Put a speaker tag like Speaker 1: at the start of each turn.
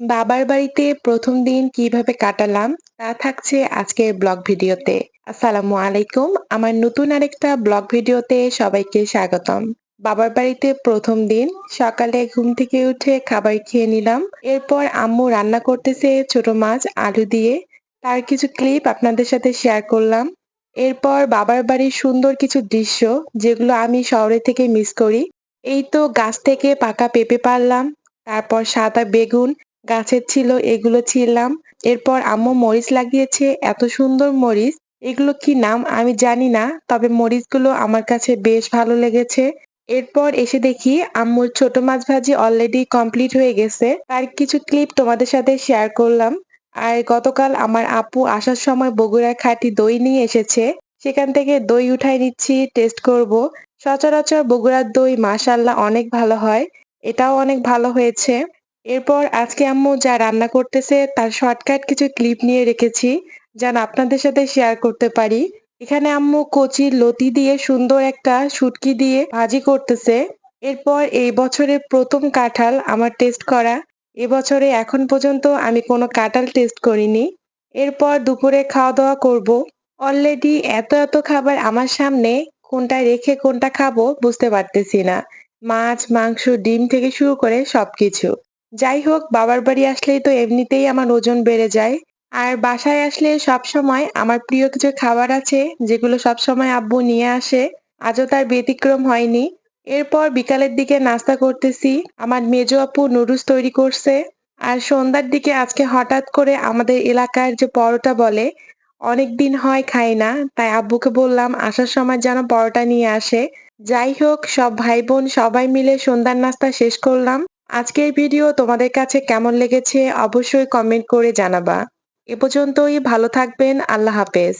Speaker 1: বাবার বাড়িতে প্রথম দিন কীভাবে কাটালাম তা থাকছে আজকের ব্লগ ভিডিওতে। আসসালামু আলাইকুম। আমার নতুন আরেকটা ব্লগ ভিডিওতে সবাইকে স্বাগতম। বাবার বাড়িতে প্রথম দিন সকালে ঘুম থেকে উঠে খাবার খেয়ে নিলাম। এরপর আম্মু রান্না করতেছে ছোট মাছ আলু দিয়ে। তার কিছু ক্লিপ আপনাদের সাথে শেয়ার করলাম। এরপর বাবার বাড়ির সুন্দর কিছু দৃশ্য যেগুলো আমি শহরে থেকে মিস করি। এই তো গাছ থেকে পাকা পেঁপে পারলাম। তারপর সাদা বেগুন গাছের ছিল, এগুলো ছিললাম এরপর আম্মু মরিচ লাগিয়েছে, এত সুন্দর মরিচ। এগুলো কি নাম আমি জানি না, তবে মরিচগুলো আমার কাছে বেশ ভালো লেগেছে। এরপর এসে দেখি আম্মুর ছোট মাছ ভাজি অলরেডি কমপ্লিট হয়ে গেছে। তার কিছু ক্লিপ তোমাদের সাথে শেয়ার করলাম। আর গতকাল আমার আপু আসার সময় বগুড়ার খাঁটি দই নিয়ে এসেছে। সেখান থেকে দই উঠাই নিচ্ছি টেস্ট করব। সচরাচর বগুড়ার দই মাশাল্লাহ অনেক ভালো হয়। এটাও অনেক ভালো হয়েছে। এরপর আজকে আম্মু যা রান্না করতেছে, তার শর্টকাট কিছু ক্লিপ নিয়ে রেখেছি যেন আপনাদের সাথে শেয়ার করতে পারি। এখানে আম্মু কচির লতি দিয়ে সুন্দর একটা শুটকি দিয়ে ভাজি করতেছে। এরপর এই বছরের প্রথম কাঁঠাল আমার টেস্ট করা। এবছরে এখন পর্যন্ত আমি কোনো কাঁঠাল টেস্ট করিনি। এরপর দুপুরে খাওয়া দাওয়া করব। অলরেডি এত এত খাবার আমার সামনে, কোনটা রেখে কোনটা খাব বুঝতে পারতেছি না। মাছ, মাংস, ডিম থেকে শুরু করে সবকিছু। যাই হোক বাবার বাড়ি আসলেই তো এমনিতেই আমার ওজন বেড়ে যায়। আর বাসায় আসলে সব সময় আমার প্রিয় কিছু খাবার আছে, যেগুলো সব সময় আব্বু নিয়ে আসে। আজও তার ব্যতিক্রম হয়নি। এরপর বিকালের দিকে নাস্তা করতেছি। আমার মেজো আপু নুডলস তৈরি করছে। আর সন্ধ্যার দিকে আজকে হঠাৎ করে আমাদের এলাকার যে পরোটা বলে, অনেক দিন হয় খাই না। তাই আব্বুকে বললাম, আসার সময় যেন পরোটা নিয়ে আসে। যাই হোক সব ভাই বোন সবাই মিলে সন্ধ্যার নাস্তা শেষ করলাম। আজকের ভিডিও তোমাদের কাছে কেমন লেগেছে অবশ্যই কমেন্ট করে জানাবা। এ পর্যন্তই ভালো থাকবেন, আল্লাহ হাফেজ।